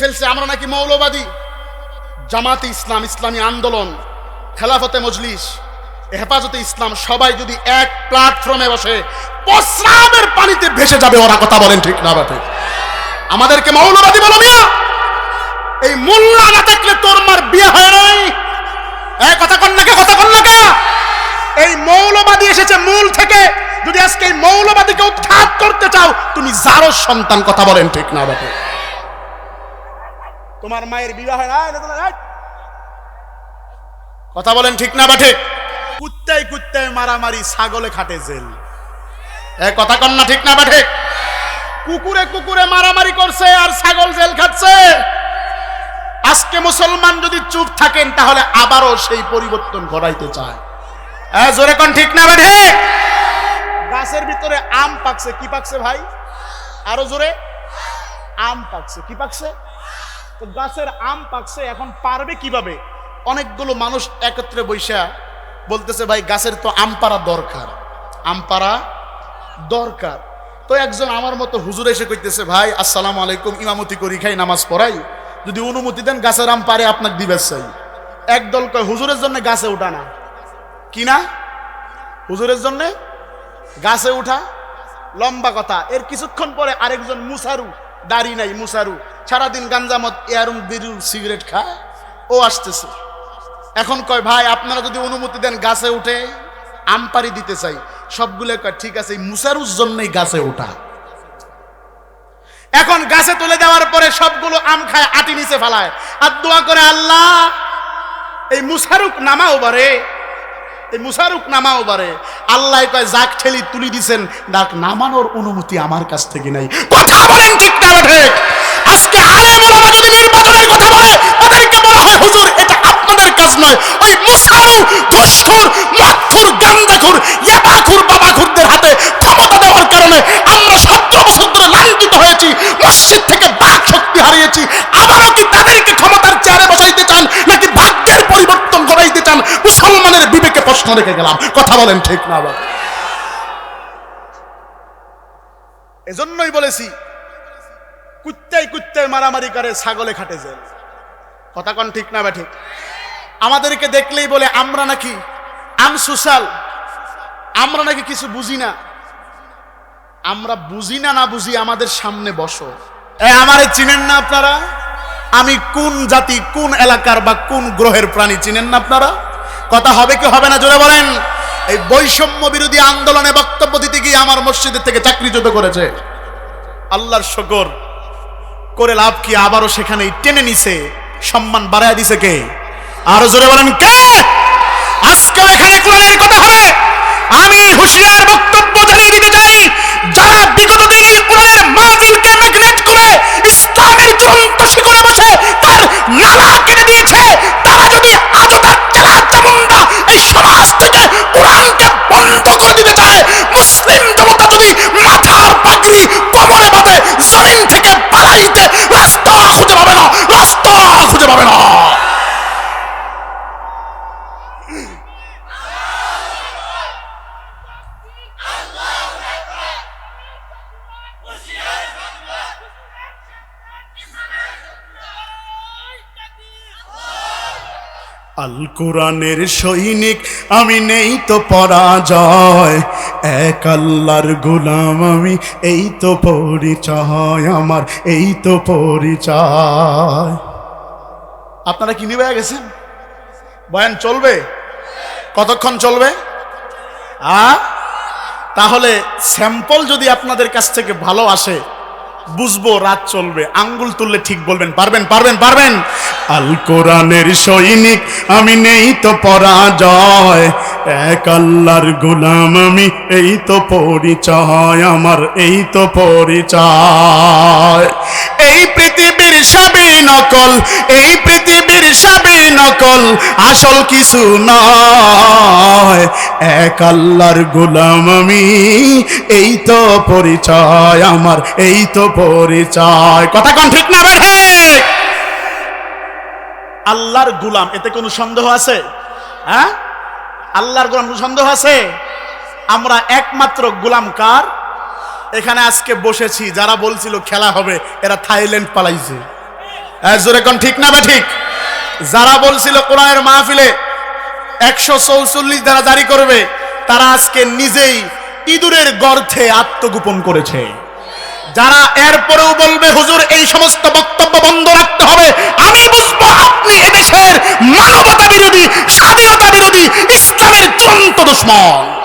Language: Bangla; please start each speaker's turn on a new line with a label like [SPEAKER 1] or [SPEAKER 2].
[SPEAKER 1] ফেলছে, আমরা নাকি মৌলবাদী। জামাতে ইসলাম, ইসলামী আন্দোলন, খেলাফতে মজলিস, হেফাজতে ইসলাম, সবাই যদি এক প্ল্যাটফর্মে বসে প্রস্রাবের পানিতে ভেসে যাবে, ওরা কথা বলেন ঠিক না বাটে আমাদেরকে মৌলবাদী বলো মিয়া। এই মোল্লা না থাকলে তোর মার বিয়ে হয় নাই? এই কথা কন্যাকে কথা কন্যাকে এই মৌলবাদী এসেছে মূল থেকে। যদি আজকে এই মৌলবাদীকে উৎখাত করতে চাও, তুমি যারো সন্তান কথা বলেন ঠিক না বাটে তোমার মায়ের বিবাহ না। কথা বলেন ঠিক না বাটে কুত্তায় কুত্তায় মারামারি ছাগলে খাটে জেল। এ কথা কন না ঠিক না বাটে কুকুরে কুকুরে মারামারি করছে আর ছাগল জেল খাচ্ছে। আজকে মুসলমান যদি চুপ থাকেন তাহলে আবারও সেই পরিবর্তন ঘটাইতে চায়। জোরে কোন ঠিক না বাটে গাছের ভিতরে আম পাকছে কি পাকছে ভাই? আরও জোরে। আম পাকছে কি পাকছে? তো গাছের আম পাকছে, এখন পারবে কীভাবে? অনেকগুলো মানুষ একত্রে বৈশা বলতেছে, ভাই, গাছের তো আম পাড়া দরকার। আম পাড়া দরকার। তো একজন আমার মতো হুজুর এসে কইতেছে, ভাই, আসসালামু আলাইকুম, ইমামতি করি, খাই নামাজ পড়াই। যদি অনুমতি দেন, গাছের আম পারে আপনাকে দিবে চাই। একদল কয়, হুজুরের জন্য গাছে উঠা না। কি না? হুজুরের জন্য? গাছে উঠা? লম্বা কথা। এর কিছুক্ষণ পরে আরেকজন মুসারু, দাড়ি নাই মুসারু সারাদিন গাঞ্জামত এয়ারুম বিরু সিগারেট খায়। ও আসতেছে। এখন কয়, ভাই, আপনারা যদি অনুমতি দেন গাছে উঠে আম পাড়ি দিতে চাই। সবগুলো কয়, ঠিক আছে মুসারুর জন্যই গাছে ওঠা। এখন গাছে তুলে দেওয়ার পরে সবগুলো আম খায়, আটি নিচে ফেলায়। আর দোয়া করে আল্লাহ, এই মুসারুক নামাও বারে, এই মুসারুক নামাও বারে। আল্লাহ কয় জাক ঠেলি তুলি দিছেন। ডাক, নামানোর অনুমতি আমার কাছ থেকে নাই। কথা বলেন ঠিক ঠিক। আজকে আলেম ওলামা যদি নির্বাচনের কথা বলে, তাদেরকে বলা হয়, হুজুর, এটা আপনাদের কাজ নয়। ওই মুসারু দুষ্টুর মাথুর গান্দাখুর ইয়াবাখুর, বাবাখুরদের হাতে ক্ষমতা দেওয়ার কারণে আমরা সত্য বছর লাঞ্ছিত হয়েছি, মসজিদ থেকে বাক শক্তি হারিয়েছি। আবারও কি তাদেরকে ক্ষমতার চেয়ারে বসাইতে চান, নাকি ভাগ্যের পরিবর্তন করাইতে চান? মুসলমানের বিবেকে প্রশ্ন রেখে গেলাম। কথা বলেন ঠিক না আবার। এজন্যই বলেছি কুত্তায় কুত্তায় মারামারি করে, ছাগলে খাটে জেল। কথা কন ঠিক না বা ঠিক আমাদেরকে দেখলেই বলে, আমরা নাকি আনসোশাল আমরা নাকি কিছু বুঝি না। আমরা বুঝি না না বুঝি, আমাদের সামনে বসো। আমারে চিনেন না আপনারা? আমি কোন জাতি, কোন এলাকার বা কোন গ্রহের প্রাণী চিনেন না আপনারা? কথা হবে কি হবে না, জোরে বলেন। এই বৈষম্য বিরোধী আন্দোলনে বক্তব্য দিতে গিয়ে আমার মসজিদের থেকে চাকরিচ্যুত করেছে। আল্লাহর শকর। করে লাভ কি? আবারও সেখানে টেনে নিছে। সম্মান বাড়ায় দিছে কে? আরও জোরে বলেন, কে? আজকে এখানে কোরআনের কথা হবে। আমি হুশিয়ার বক্তব্য জানিয়ে দিতে চাই, যারা বিগত দিনে কোরআনের মাহফিলকে আল কোরআনের সৈনিক, আমি নেই তো পরাজয়। এক আল্লাহর গোলাম, আমি এই তো পরিচয়, আমার এই তো পরিচয়। আপনারা কি নিবে গেছেন বয়ান চলবে? কতক্ষণ চলবে? আ? তাহলে স্যাম্পল যদি আপনাদের কাছ থেকে ভালো আসে বুঝব রাত চলবে, আঙ্গুল তুললে ঠিক বলবেন, পারবেন পারবেন পারবেন। আল কোরআনের সৈনিক, আমি নেই তো পরাজয়। এক আল্লাহর গোলাম, আমি এই তো পরিচয়, আমার এই তো পরিচয়। এই পৃথিবীর সবই নকল, এই পৃথিবীর সবই নকল, আসল কিছু নয়। এক আল্লাহর গোলাম আমি, এই তো পরিচয় আমার, এই তো পরিচয়। কথা কোন ঠিক না আল্লাহর গোলাম, এতে কোনো সন্দেহ আছে? হ্যাঁ? আল্লাহর গোলাম কোনো সন্দেহ আছে? আমরা একমাত্র গোলাম কার? এখানে আজকে বসেছি যারা বলছিল খেলা হবে এরা থাইল্যান্ড পালাইছে। হ্যাঁ, ঠিক না বে ঠিক? যারা বলছিল কোরআনের মাহফিলে একশো চৌচল্লিশ ধারা জারি করবে তারা আজকে নিজেই ইঁদুরের গর্থে আত্মগোপন করেছে। যারা এরপরেও বলবে হুজুর এই সমস্ত বক্তব্য বন্ধ রাখতে হবে। আমি বুঝব আপনি এদেশের মানবতা বিরোধী স্বাধীনতা বিরোধী ইসলামের চূড়ান্ত দুশ্মন।